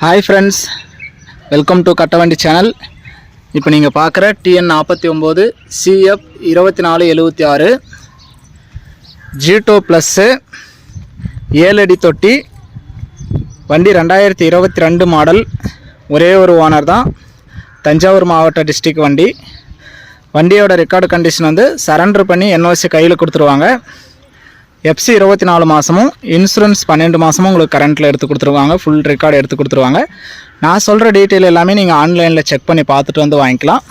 Hi friends welcome to Kattavandi channel இப்போ நீங்கள் பார்க்குற டிஎன் நாற்பத்தி ஒம்பது சிஎஃப் இருபத்தி நாலு எழுபத்தி ஆறு ஜீட்டோ ப்ளஸ்ஸு ஏழு அடி தொட்டி வண்டி ரெண்டாயிரத்தி இருபத்தி ரெண்டு மாடல் ஒரே ஒரு ஓனர் தான் தஞ்சாவூர் மாவட்ட டிஸ்ட்ரிக் வண்டி. வண்டியோட ரெக்கார்டு கண்டிஷன் வந்து சரண்டர் பண்ணி என்ஓசி கையில் கொடுத்துருவாங்க. எஃப்சி இருபத்தி நாலு மாதமும் இன்சூரன்ஸ் பன்னெண்டு மாதமும் உங்களுக்கு கரண்ட்டில் எடுத்து கொடுத்துருவாங்க. ஃபுல் ரெக்கார்டு எடுத்து கொடுத்துருவாங்க. நான் சொல்கிற டீட்டெயில் எல்லாமே நீங்கள் ஆன்லைனில் செக் பண்ணி பார்த்துட்டு வந்து வாங்கிக்கலாம்.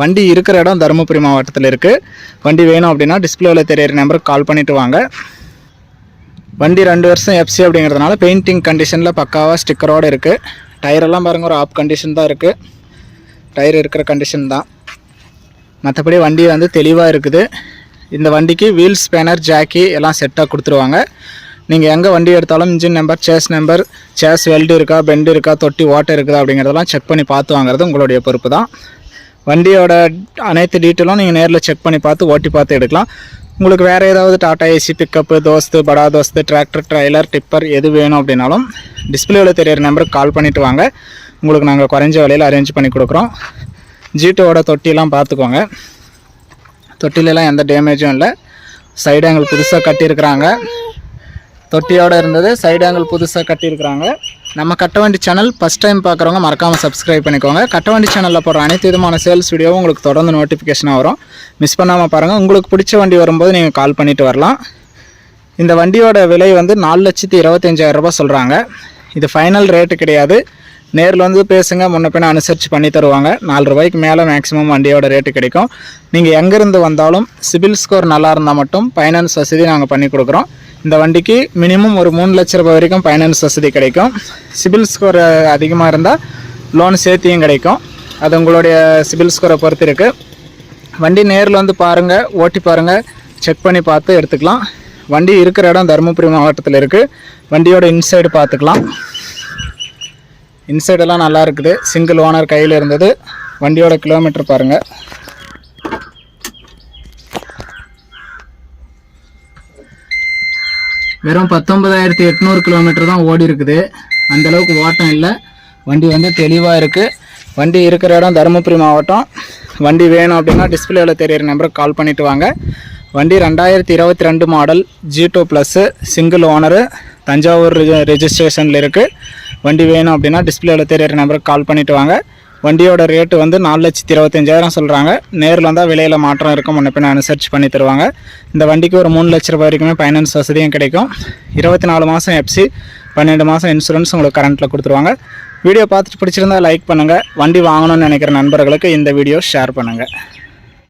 வண்டி இருக்கிற இடம் தருமபுரி மாவட்டத்தில் இருக்குது வண்டி வேணும் அப்படின்னா டிஸ்பிளேவில் தெரியிற நம்பருக்கு கால் பண்ணிவிட்டு வாங்க. வண்டி ரெண்டு வருஷம் எஃப்சி அப்படிங்கிறதுனால பெயிண்டிங் கண்டிஷனில் பக்காவாக ஸ்டிக்கரோடு இருக்குது டயரெல்லாம் பாருங்கள் ஒரு ஆப் கண்டிஷன் தான் இருக்குது டயர் இருக்கிற கண்டிஷன் தான். மற்றபடி வண்டி வந்து தெளிவாக இருக்குது. இந்த வண்டிக்கு வீல் ஸ்பேனர் ஜாக்கி எல்லாம் செட்டாக கொடுத்துருவாங்க. நீங்கள் எங்கே வண்டி எடுத்தாலும் engine number chassis number chassis weld இருக்கா பெண்டு இருக்கா தொட்டி ஓட்டை இருக்குதா அப்படிங்கிறதெல்லாம் செக் பண்ணி பார்த்து வாங்குறது உங்களுடைய பொறுப்பு தான் வண்டியோட அனைத்து டீட்டெயிலும் நீங்கள் நேரில் செக் பண்ணி பார்த்து ஓட்டி பார்த்து எடுக்கலாம். உங்களுக்கு வேறு ஏதாவது டாட்டா ஏசி பிக்கப்பு தோஸ்து படா தோஸ்து டிராக்டர் ட்ரைலர் டிப்பர் எது வேணும் அப்படின்னாலும் டிஸ்பிளேவில் தெரியிற நம்பருக்கு கால் பண்ணிவிட்டு வாங்க. உங்களுக்கு நாங்கள் குறைஞ்ச விலையில் அரேஞ்ச் பண்ணி கொடுக்குறோம். ஜீட்டோட தொட்டிலாம் பார்த்துக்கோங்க. தொட்டிலெலாம் எந்த டேமேஜும் இல்லை. சைடு ஆங்கிள் புதுசாக கட்டியிருக்கிறாங்க. தொட்டியோடு இருந்தது சைடு ஆங்கிள் புதுசாக கட்டியிருக்கிறாங்க. நம்ம கட்டவண்டி சேனல் ஃபஸ்ட் டைம் பார்க்குறவங்க மறக்காமல் சப்ஸ்கிரைப் பண்ணிக்கோங்க. கட்டவண்டி சேனலில் போடுற அனைத்து விதமான சேல்ஸ் வீடியோவும் உங்களுக்கு தொடர்ந்து நோட்டிஃபிகேஷனாக வரும். மிஸ் பண்ணாமல் பாருங்கள் உங்களுக்கு பிடிச்ச வண்டி வரும்போது நீங்கள் கால் பண்ணிவிட்டு வரலாம். இந்த வண்டியோட விலை வந்து நாலு லட்சத்தி இருபத்தஞ்சாயிரம் சொல்கிறாங்க இது ஃபைனல் ரேட்டு கிடையாது. நேரில் வந்து பேசுங்க. முன்ன பின்ன அனுசரித்து பண்ணி தருவாங்க. நாலு ரூபாய்க்கு மேலே மேக்ஸிமம் வண்டியோட ரேட்டு கிடைக்கும். நீங்கள் எங்கேருந்து வந்தாலும் சிபில் ஸ்கோர் நல்லா இருந்தால் மட்டும் ஃபைனான்ஸ் வசதி நாங்கள் பண்ணி கொடுக்குறோம். இந்த வண்டிக்கு மினிமம் ஒரு மூணு லட்ச ரூபாய் வரைக்கும் ஃபைனான்ஸ் வசதி கிடைக்கும். சிபில் ஸ்கோர் அதிகமாக இருந்தால் லோன் சேர்த்தியும் கிடைக்கும். அது உங்களுடைய சிபில் ஸ்கோரை பொறுத்து இருக்குது வண்டி நேரில் வந்து பாருங்கள் ஓட்டி பாருங்கள் செக் பண்ணி பார்த்து எடுத்துக்கலாம். வண்டி இருக்கிற இடம் தருமபுரி மாவட்டத்தில் இருக்குது வண்டியோட இன்சைடு பார்த்துக்கலாம். இன்சைடெல்லாம் நல்லா இருக்குது. சிங்கிள் ஓனர் கையில் இருந்தது. வண்டியோட கிலோமீட்டர் பாருங்கள் வெறும் பத்தொன்பதாயிரத்தி எட்நூறு கிலோமீட்டர் தான் ஓடி இருக்குது. அந்தளவுக்கு ஓட்டம் இல்லை. வண்டி வந்து தெளிவாக இருக்குது வண்டி இருக்கிற இடம் தருமபுரி மாவட்டம். வண்டி வேணும் அப்படின்னா டிஸ்பிளேவில் தெரியிற நம்பருக்கு கால் பண்ணிவிட்டு வாங்க. வண்டி ரெண்டாயிரத்தி இருபத்தி ரெண்டு model Jeeto plus single owner Thanjavur ரிஜிஸ்ட்ரேஷனில் இருக்குது வண்டி வேணும் அப்படின்னா டிஸ்பிளேவில் தெரியிற நம்பருக்கு கால் பண்ணிவிட்டு வாங்க. வண்டியோட ரேட்டு வந்து நாலு லட்சத்தி இருபத்தஞ்சாயிரம் சொல்கிறாங்க நேரில் வந்தால் விலையில் மாற்றம் இருக்கும். முன்ன பின்ன அனுசரித்து பண்ணி தருவாங்க. இந்த வண்டிக்கு ஒரு மூணு லட்ச ரூபாய் வரைக்குமே ஃபைனான்ஸ் வசதியும் கிடைக்கும். இருபத்தி நாலு மாதம் எஃப்சி பன்னெண்டு மாதம் இன்சூரன்ஸ் உங்களுக்கு கரண்ட்டில் கொடுத்துருவாங்க. வீடியோ பார்த்துட்டு பிடிச்சிருந்தா லைக் பண்ணுங்கள் வண்டி வாங்கணும்னு நினைக்கிற நண்பர்களுக்கு இந்த வீடியோ ஷேர் பண்ணுங்கள்